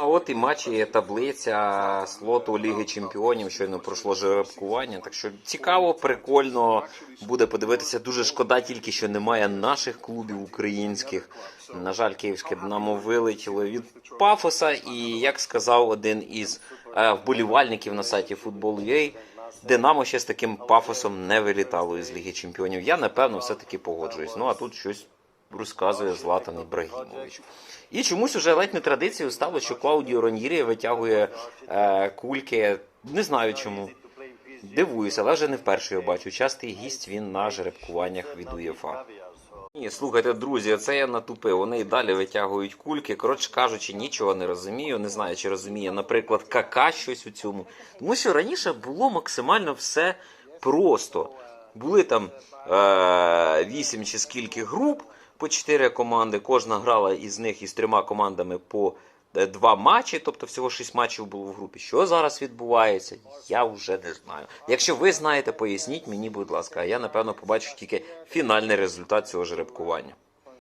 а от і матчі таблиця слоту Ліги Чемпіонів. Щойно пройшло жеребкування. Так що цікаво, прикольно буде подивитися. Дуже шкода, тільки що немає наших клубів українських. На жаль, київське Динамо вилетіло від пафоса. І як сказав один із е, вболівальників на сайті Football.ua, Динамо ще з таким пафосом не вилітало із Ліги Чемпіонів. Я напевно все-таки погоджуюсь. Ну а тут щось розказує Златан Ібрагімович. І чомусь уже ледь не традицією стало, що Клаудіо Роньєрі витягує е, кульки. Не знаю чому. Дивуюся, але вже не вперше його бачу. Частий гість він на жеребкуваннях від УЄФА. Ні, слухайте, друзі, це я натупив. Вони і далі витягують кульки. Коротше кажучи, нічого не розумію. Не знаю, чи розуміє, наприклад, кака щось у цьому. Тому що раніше було максимально все просто. Були там е- 8 чи скільки груп по 4 команди. Кожна грала із них із трьома командами по е, два матчі, тобто всього 6 матчів було в групі. Що зараз відбувається, я вже не знаю. Якщо ви знаєте, поясніть мені, будь ласка, а я напевно побачу тільки фінальний результат цього жеребкування.